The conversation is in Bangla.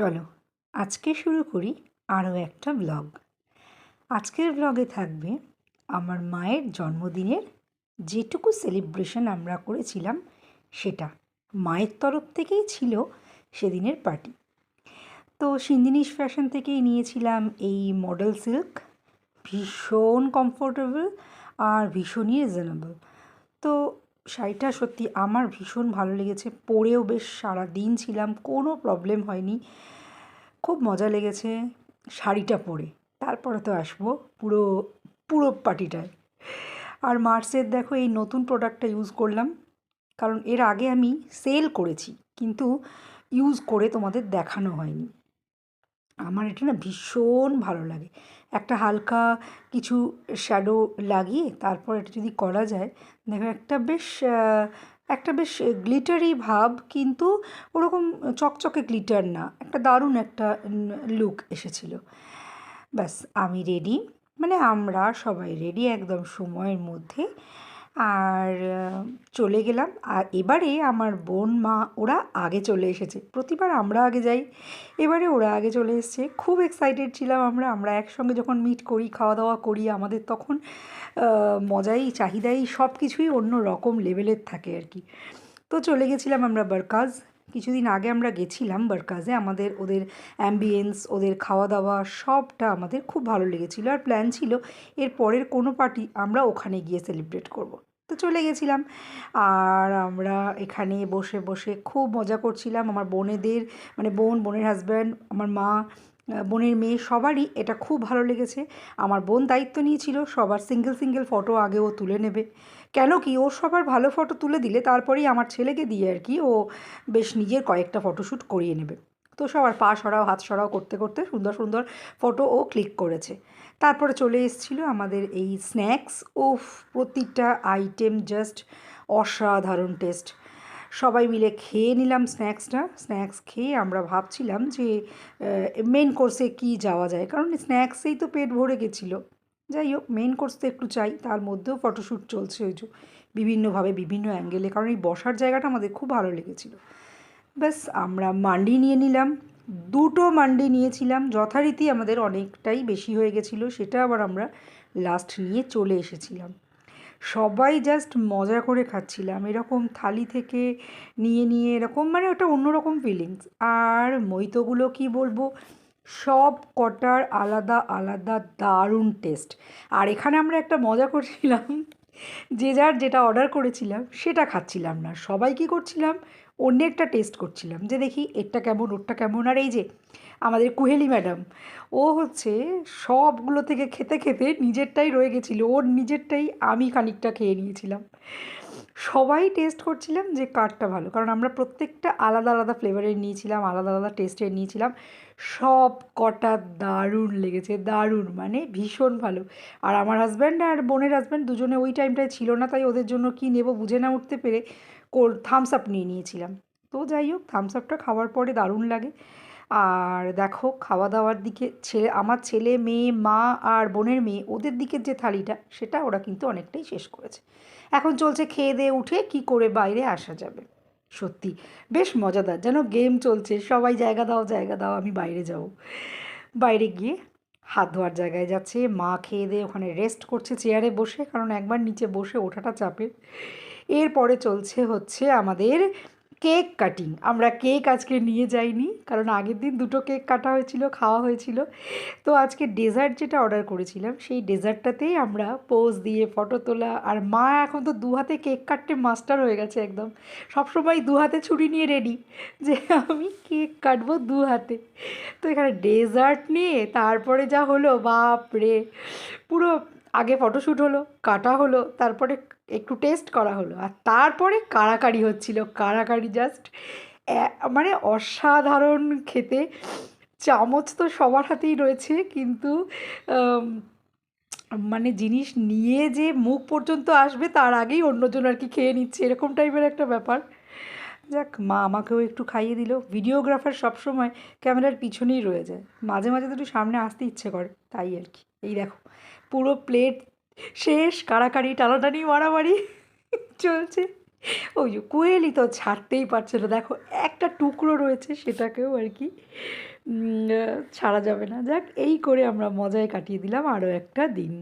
চলো, আজকে শুরু করি আরও একটা ব্লগ আজকের ব্লগে থাকবে আমার মায়ের জন্মদিনের যেটুকু সেলিব্রেশন আমরা করেছিলাম সেটা। মায়ের তরফ থেকেই ছিল সেদিনের পার্টি তো সিন্দিনিস ফ্যাশন থেকেই নিয়েছিলাম এই মডেল সিল্ক ভীষণ কমফোর্টেবল আর ভীষণই রিজনেবল তো শাড়িটা সত্যি আমার ভীষণ ভালো লেগেছে। পরেও বেশ সারা দিন ছিলাম, কোনো প্রবলেম হয়নি। খুব মজা লেগেছে শাড়িটা পরে। তারপরে তো আসব পুরো পুরো পার্টিটায় আর মার্সের দেখো এই নতুন প্রোডাক্টটা ইউজ করলাম, কারণ এর আগে আমি সেল করেছি, কিন্তু ইউজ করে তোমাদের দেখানো হয়নি। আমার এটা না ভীষণ ভালো লাগে। একটা হালকা কিছু শ্যাডো লাগিয়ে তারপর এটা যদি করা যায় দেখো একটা বেশ একটা বেশ গ্লিটারি ভাব কিন্তু ওরকম চকচকে গ্লিটার না, একটা দারুণ একটা লুক এসেছিল। ব্যাস, আমি রেডি মানে আমরা সবাই রেডি একদম সময়ের মধ্যে। আর চলে গেলাম। আর এবারে আমার বোন, মা, ওরা আগে চলে এসেছে। প্রতিবার আমরা আগে যাই। এবারে ওরা আগে চলে এসছে। খুব এক্সাইটেড ছিলাম আমরা। আমরা একসঙ্গে যখন মিট করি খাওয়া দাওয়া করি, আমাদের তখন মজাই, চাহিদাই সব কিছুই অন্য রকম লেভেলের থাকে আর কি। তো চলে গেছিলাম আমরা বারকাজ। কিছুদিন আগে আমরা গেছিলাম বারকাজে, আমাদের ওদের অ্যাম্বিয়েন্স ওদের খাওয়া দাওয়া সবটা আমাদের খুব ভালো লেগেছিলো। আর প্ল্যান ছিল এর পরের কোনো পার্টি আমরা ওখানে গিয়ে সেলিব্রেট করব। তো চলে গেছিলাম। আর আমরা এখানে বসে বসে খুব মজা করছিলাম। আমার বোনেদের মানে বোন, বোনের হাজব্যান্ড আমার মা বোনের মেয়ে সবারই এটা খুব ভালো লেগেছে। আমার বোন দায়িত্ব নিয়েছিল, সবার সিঙ্গেল সিঙ্গেল ফটো আগে ও তুলে নেবে। কেন কি? ওর সবার ভালো ফটো তুলে দিলে তারপরেই আমার ছেলেকে দিয়ে আর কি ও বেশ নিজের কয়েকটা ফটোশ্যুট করিয়ে নেবে। তো সবার পা সরাও, হাত সরাও করতে করতে সুন্দর সুন্দর ফটো ও ক্লিক করেছে। তারপরে চলে এসেছিল আমাদের এই স্ন্যাক্স ও প্রতিটা আইটেম জাস্ট অসাধারণ টেস্ট সবাই মিলে খেয়ে নিলাম স্ন্যাক্সটা স্ন্যাক্স খেয়ে আমরা ভাবছিলাম যে মেন কোর্সে কি যাওয়া যায়? কারণ স্ন্যাক্সেই তো পেট ভরে গেছিল। যাই হোক মেন কোর্স তো একটু চাই, তার মধ্যেও ফটোশ্যুট চলছে ওই যে, বিভিন্নভাবে বিভিন্ন অ্যাঙ্গেলে কারণ এই বসার জায়গাটা আমাদের খুব ভালো লেগেছিলো। ব্যাস, আমরা মান্ডি নিয়ে নিলাম, দুটো মান্ডি নিয়েছিলাম, যথারীতি আমাদের অনেকটাই বেশি হয়ে গেছিল, সেটা আবার আমরা লাস্ট নিয়ে চলে এসেছিলাম। সবাই জাস্ট মজা করে খাচ্ছিলাম, এরকম থালি থেকে নিয়ে নিয়ে, এরকম মানে ওটা অন্যরকম ফিলিংস আর মৈতগুলো কি বলব সব কটার আলাদা আলাদা দারুণ টেস্ট আর এখানে আমরা একটা মজা করছিলাম, যে যার যেটা অর্ডার করেছিলাম, সেটা খাচ্ছিলাম না। সবাই কী করছিলাম? অন্যেরটা টেস্ট করছিলাম, যে দেখি এরটা কেমন, ওরটা কেমন। আর এই যে আমাদের কুহেলি ম্যাডাম, ও হচ্ছে সবগুলো থেকে খেতে খেতে নিজেরটাই রয়ে গেছিল, ওর নিজেরটাই আমি খানিকটা খেয়ে নিয়েছিলাম। সবাই টেস্ট করছিলাম যে কারটা ভালো। কারণ আমরা প্রত্যেকটা আলাদা আলাদা ফ্লেভারের নিয়েছিলাম, আলাদা আলাদা টেস্টের নিয়েছিলাম। সব কটা দারুণ লেগেছে, দারুণ মানে ভীষণ ভালো। আর আমার হাজব্যান্ড আর বোনের হাজব্যান্ড দুজনে ওই টাইমটায় ছিল না, তাই ওদের জন্য কি নেব বুঝে না উঠতে পেরে থামস আপ নিয়ে নিয়েছিলাম। তো যাই হোক থামস আপটা খাওয়ার পরে দারুণ লাগে। আর দেখো খাওয়া দাওয়ার দিকে ছেলে আমার ছেলে, মেয়ে, মা আর বোনের মেয়ে, ওদের দিকের যে থালিটা, সেটা ওরা কিন্তু অনেকটাই শেষ করেছে। এখন চলছে খেয়ে দিয়ে উঠে কি করে বাইরে আসা যাবে। সত্যি, বেশ মজাদার, যেন গেম চলছে, সবাই জায়গা দাও জায়গা দাও, আমি বাইরে যাব। বাইরে গিয়ে হাত ধোয়ার জায়গায় যাচ্ছে, মা খেয়ে দিয়ে ওখানে রেস্ট করছে চেয়ারে বসে, কারণ একবার নিচে বসে ওঠাটা চাপের। এরপরে চলছে হচ্ছে আমাদের কেক কাটিং। আমরা কেক আজকে নিয়ে যাইনি, কারণ আগের দিন দুটো কেক কাটা হয়েছিল, খাওয়া হয়েছিল। তো আজকে ডেজার্ট যেটা অর্ডার করেছিলাম, সেই ডেজার্টটাতেই আমরা পোজ দিয়ে ফটো তোলা, আর মা এখন তো দু হাতে কেক কাটতে মাস্টার হয়ে গেছে একদম। সবসময় দু হাতে ছুরি নিয়ে রেডি যে আমি কেক কাটবো দু হাতে তো এখানে ডেজার্ট নিয়ে তারপরে যা হলো বাপ রে পুরো আগে ফটোশ্যুট হলো, কাটা হলো, তারপরে একটু টেস্ট করা হলো। আর তারপরে কাড়াকাড়ি হচ্ছিল। কাড়াকাড়ি জাস্ট মানে অসাধারণ খেতে। চামচ তো সবার হাতেই রয়েছে, কিন্তু মানে জিনিস নিয়ে যে মুখ পর্যন্ত আসবে, তার আগেই অন্যজন আর কি খেয়ে নিচ্ছে। এরকম টাইপের একটা ব্যাপার। যাক, মা আমাকেও একটু খাইয়ে দিল। ভিডিওগ্রাফার সবসময় ক্যামেরার পিছনেই রয়ে যায়। মাঝে মাঝে তো একটু সামনে আসতে ইচ্ছে করে, তাই আর কি। এই দেখো, পুরো প্লেট শেষ কাড়াকাড়ি টানাটানি, মারামারি চলছে। ওই যে কোয়েলি তো ছাড়তেই পারছে না। দেখো, একটা টুকরো রয়েছে, সেটাকেও আর কি ছাড়া যাবে না। যাক, এই করে আমরা মজায় কাটিয়ে দিলাম আরও একটা দিন।